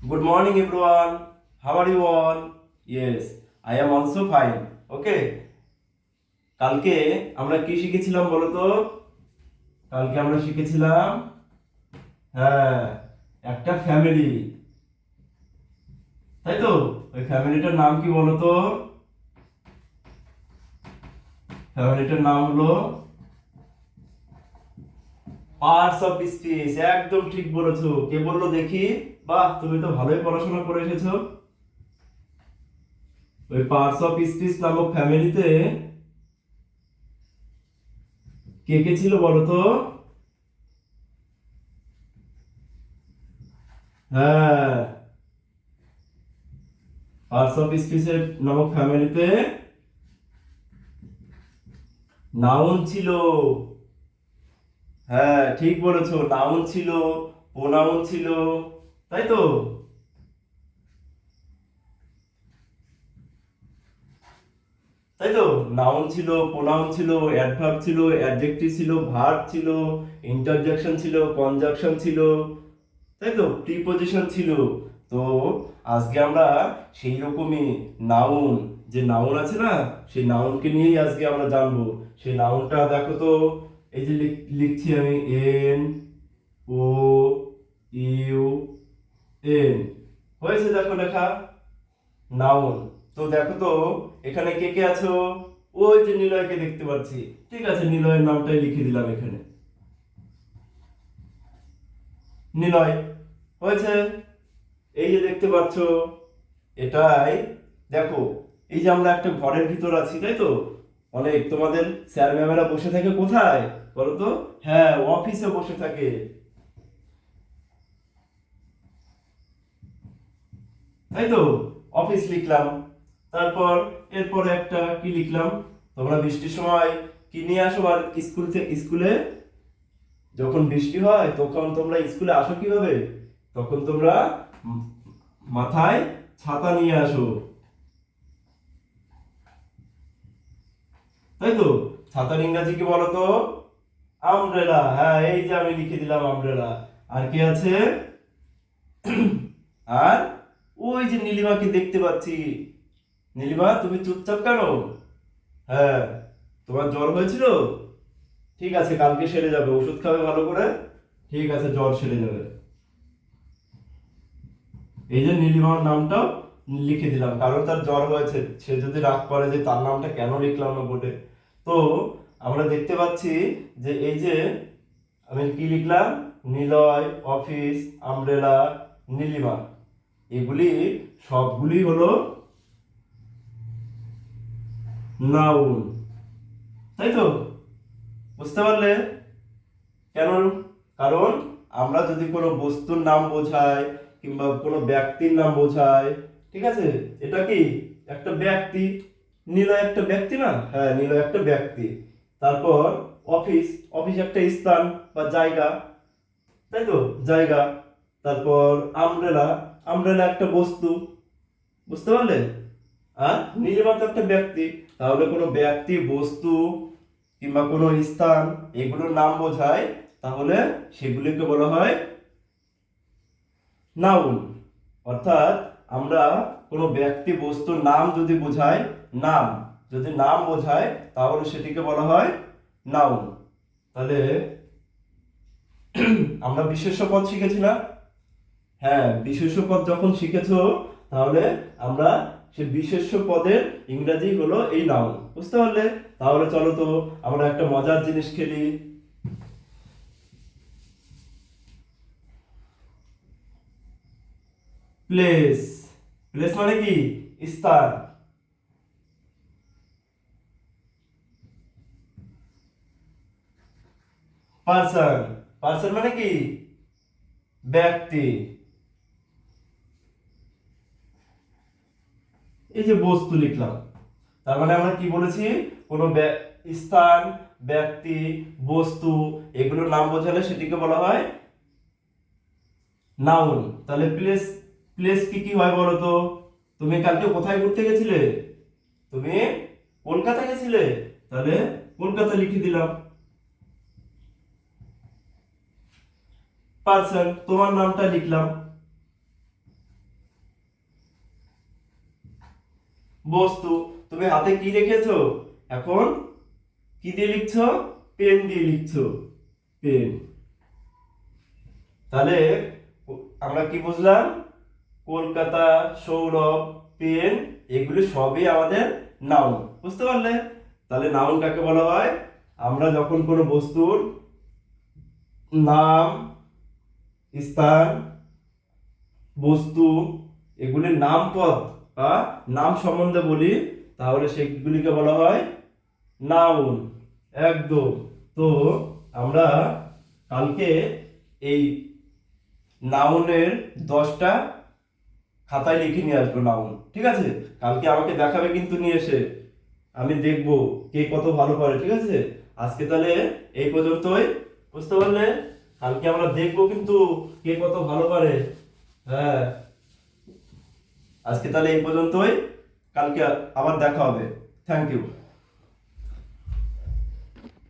Good morning, everyone. How are you all? Yes, I am also fine. Okay. কালকে আমরা কি শিখেছিলাম বলো তো কালকে আমরা শিখেছিলাম হ্যাঁ একটা ফ্যামিলি তাই তো ওই ফ্যামিলিটার নাম কি বলো তো ফ্যামিলিটার নাম হলো পার্টস অফ স্পিচ একদম ঠিক বলেছ কে বলল দেখি বাহ, তুমি তো ভালোই পড়াশোনা করে এসেছ। ওই পার্টস অফ স্পিচ নামক ফ্যামিলিতে কে কে ছিল বলো তো হ্যাঁ পার্টস অফ স্পিচের নামক ফ্যামিলিতে নাউন ছিল। হ্যাঁ ঠিক বলেছ নাউন ছিল প্রোনাউন ছিল। তাই তো? তাই তো? নাউন ছিল প্রোনাউন ছিল অ্যাডভার্ব ছিল অ্যাডজেক্টিভ ছিল ভার্ব ছিল ইন্টারজেকশন ছিল কনজাকশন ছিল। তাই তো? প্রিপোজিশন ছিল। তো আজকে আমরা সেই রকমই নাউন যে নাউন আছে না, সেই নাউনকে নিয়েই আজকে আমরা জানব। সেই নাউনটা দেখো তো, এই যে লিখ- লিখছি আমি এন ও ইউ এন হয়েছে দেখো লেখা নাউন। তো দেখো তো, এখানে কে কে আছো? ওই যে নিলয়কে দেখতে পাচ্ছি। ঠিক আছে, নিলয়ের নামটাই লিখে দিলাম এখানে। নিলয়, হয়েছে? এই যে দেখতে পাচ্ছ, এটাই। দেখো, এই যে আমরা একটা ঘরের ভিতর আছি, তাই তো? অনেক তোমাদের স্যার ম্যামেরা বসে থাকে কোথায়? বলো তো? হ্যাঁ অফিসে বসে থাকে। তাই তো? অফিস লিখলাম, তারপর এরপরে একটা কি লিখলাম? তোমরা বৃষ্টির সময় কি নিয়ে আসো আর স্কুল থেকে স্কুলে? যখন বৃষ্টি হয়, তখন তোমরা স্কুলে আসো কীভাবে? তখন তোমরা মাথায় ছাতা নিয়ে আসো। তাই তো? ছাতার ইংরাজি কি বলো তো? আমব্রেলা হ্যাঁ এই যে আমি লিখে দিলাম আমব্রেলা আর কি আছে? আর ওই যে নীলিমাকে দেখতে পাচ্ছি। নীলিমা, তুমি চুপচাপ কেন? হ্যাঁ তোমার জ্বর হয়েছিল? ঠিক আছে, কালকে সেরে যাবে। ওষুধ খাবে ভালো করে? ঠিক আছে, জ্বর সেরে যাবে। এই যে নীলিমার নামটাও লিখে দিলাম, কারণ তার জ্বর হয়েছে। সে যদি রাগ করে যে তার নামটা কেন লিখলাম না বোর্ডে? তো আমরা দেখতে পাচ্ছি যে এই যে আমি কি লিখলাম? Niloy, office, umbrella, Nilima. এগুলি সবগুলি হলো নাউন তাই তো? বুঝতে পারলে? কেন? কারণ আমরা যদি কোনো বস্তুর নাম বোঝাই কিংবা কোনো ব্যক্তির নাম বোঝাই, ঠিক আছে? এটা কি? একটা ব্যক্তি। নীলয় একটা ব্যক্তি না? হ্যাঁ নীলয় একটা ব্যক্তি। তারপর অফিস অফিস একটা স্থান বা জায়গা। তাই তো? জায়গা। তারপর আমব্রেলা আমব্রেলা একটা বস্তু। বুঝতে পারলে আর নীলিমা তো একটা ব্যক্তি, তাহলে কোনো ব্যক্তি, বস্তু কিংবা কোনো স্থান, এগুলোর নাম বোঝায়, তাহলে সেগুলিকে বলা হয় নাউন অর্থাৎ আমরা কোনো ব্যক্তি, বস্তুর নাম যদি বোঝাই, নাম, যদি নাম বোঝায়, তাহলে সেটিকে বলা হয় নাউন তাহলে আমরা বিশেষ্য পদ শিখেছি না? হ্যাঁ বিশেষ্য পদ যখন শিখেছো, তাহলে আমরা সে বিশেষ্য পদের ইংরাজি হলো এই নাউন বুঝতে পারলে? তাহলে চলো তো, আমরা একটা মজার জিনিস খেলি। প্লেস। প্লেস মানে কি? স্থান। পার্সন। পার্সন মানে কি? ব্যক্তি। এই যে বস্তু লিখলাম, তার মানে আমরা কি বলেছি? কোনো স্থান, ব্যক্তি, বস্তু, এগুলোর নাম বোঝালে সেটিকে বলা হয় নাউন তাহলে প্লেস প্লেস কি কি হয় বলো তো? তুমি কালকে কোথায় ঘুরতে গেছিলে? তুমি কলকাতা গেছিলে? তাহলে কলকাতা লিখে দিলাম। পার্সন তোমার নামটা লিখলাম। বস্তু। তুমি হাতে কি রেখেছো এখন কি দিয়ে লিখছো? পেন দিয়ে লিখছো। পেন। তাহলে আমরা কি বুঝলাম? কলকাতা, সৌরভ, পেন, এগুলি সবই আমাদের নাউন। বুঝতে পারলে? তাহলে নাউন কাকে বলা হয়? আমরা যখন কোনো বস্তুর নাম, স্থান, বস্তু, এগুলির নাম পদ বা নাম সম্বন্ধে বলি, তাহলে সেগুলিকে বলা হয় নাউন। একদম। তো আমরা কালকে এই নাউনের দশটা খাতায় লিখে নিয়ে আসব নাউন, ঠিক আছে? কালকে আমাকে দেখাবে কিন্তু নিয়ে এসে। আমি দেখব কে কত ভালো পারে ঠিক আছে? আজকে তাহলে এই পর্যন্তই। বুঝতে পারলে? কালকে আমরা দেখব কিন্তু কে কত ভালো পারে হ্যাঁ। আজকে তাহলে এই পর্যন্তই। কালকে আবার দেখা হবে। Thank you